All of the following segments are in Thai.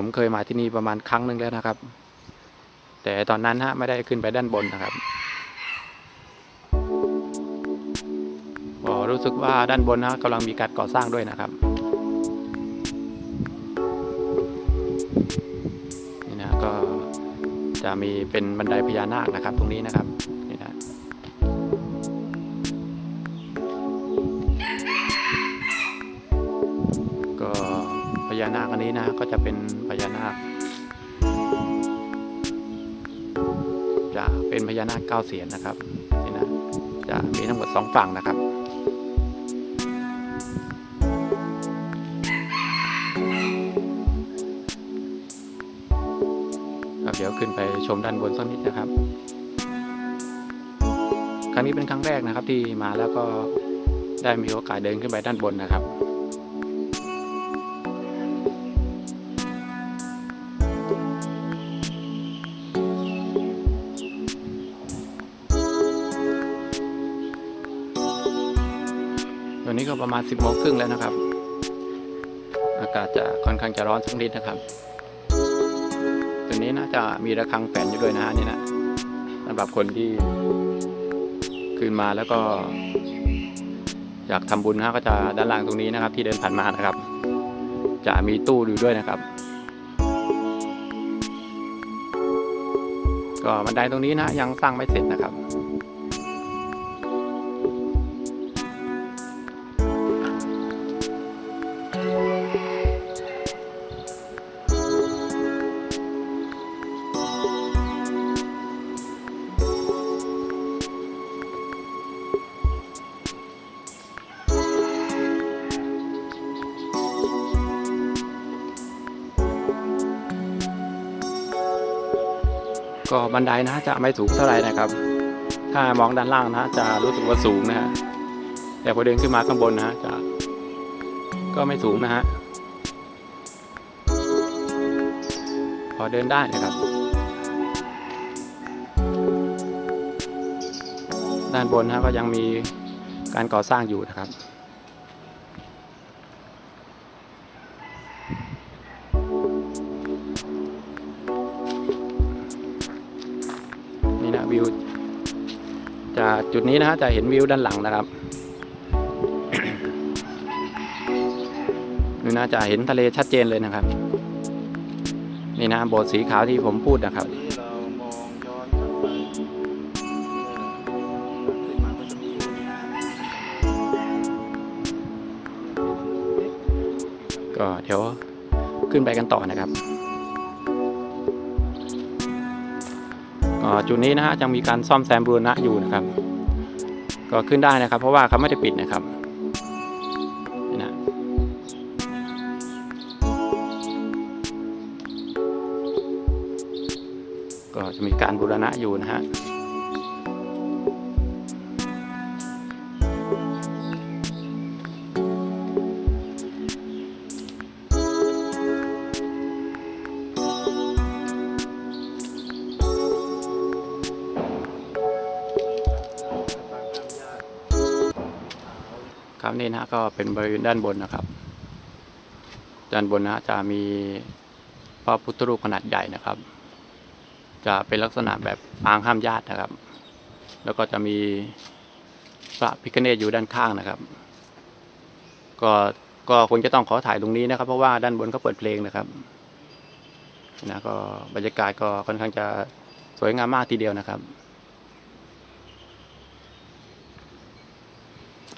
ผมเคยมาที่นี่ประมาณครั้งหนึ่งแล้วนะครับ แต่ตอนนั้นฮะไม่ได้ขึ้นไปด้านบนนะครับรู้สึกว่าด้านบนนะกำลังมีการก่อสร้างด้วยนะครับนี่นะก็จะมีเป็นบันไดพญานาคนะครับ ตรงนี้นะครับนี่นะก็ ญานาคอันนี้นะก็จะเป็นพญานาค จะเป็นพญานาคเก้าเสียนนะครับนี่นะจะมีทั้งหมดสองฝั่งนะครับครับเดี๋ยวขึ้นไปชมด้านบนสักนิดนะครับ ครั้งนี้เป็นครั้งแรกนะครับที่มาแล้วก็ได้มีโอกาสเดินขึ้นไปด้านบนนะครับ นี้ก็ประมาณ 10โมงครึ่งแล้วนะครับ อากาศจะค่อนข้างจะร้อนสักนิดนะครับตัวนี้น่าจะมีระฆังแฝงอยู่ด้วยนะฮะนี่นะสำหรับคนที่ขึ้นมาแล้วก็ อยากทำบุญนะฮะก็จะด้านล่างตรงนี้นะครับ ที่เดินผ่านมานะครับ จะมีตู้อยู่ด้วยนะครับ ก็บันไดตรงนี้นะยังสร้างไม่เสร็จนะครับ ก็บันไดนะจะไม่สูงเท่าไหร่นะครับ ถ้ามองด้านล่างนะจะรู้สึกว่าสูงนะฮะแต่พอเดินขึ้นมาข้างบนนะจะก็ไม่สูงนะฮะพอเดินได้นะครับ ด้านบนนะก็ยังมีการก่อสร้างอยู่นะครับ วิวจากจุดนี้นะฮะจะเห็นวิวด้านหลังนะครับนี่นะจะเห็นทะเลชัดเจนเลยนะครับ นี่นะโบสถ์สีขาวที่ผมพูดนะครับก็เดี๋ยวขึ้นไปกันต่อนะครับ จุดนี้นะฮะยังมีการซ่อมแซมบูรณะอยู่นะครับ ก็ขึ้นได้นะครับ เพราะว่าเขาไม่ได้ปิดนะครับนะก็จะมีการบูรณะอยู่นะฮะ ครับนี่นะก็เป็นบริเวณด้านบนนะครับ ด้านบนนะฮะจะมีพระพุทธรูปขนาดใหญ่นะครับ จะเป็นลักษณะแบบปางห้ามญาตินะครับ แล้วก็จะมีพระพิฆเนศอยู่ด้านข้างนะครับ ก็ก็คงจะต้องขอถ่ายตรงนี้นะครับ เพราะว่าด้านบนก็เปิดเพลงนะครับนะก็บรรยากาศก็ค่อนข้างจะสวยงามมากทีเดียวนะครับ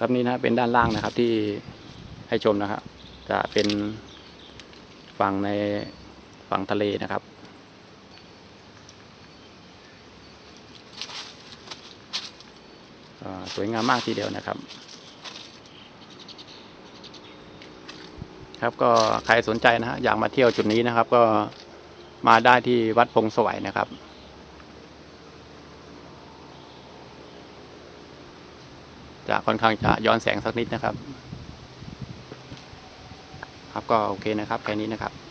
ครับนี่นะเป็นด้านล่างนะครับที่ให้ชมนะครับ จะเป็นฝั่งในฝั่งทะเลนะครับ สวยงามมากทีเดียวนะครับ ครับก็ใครสนใจนะฮะอยากมาเที่ยวจุดนี้นะครับ ก็มาได้ที่วัดพงสวัยนะครับ จะค่อนข้างจะย้อนแสงสักนิดนะครับ ครับก็โอเคนะครับแค่นี้นะครับ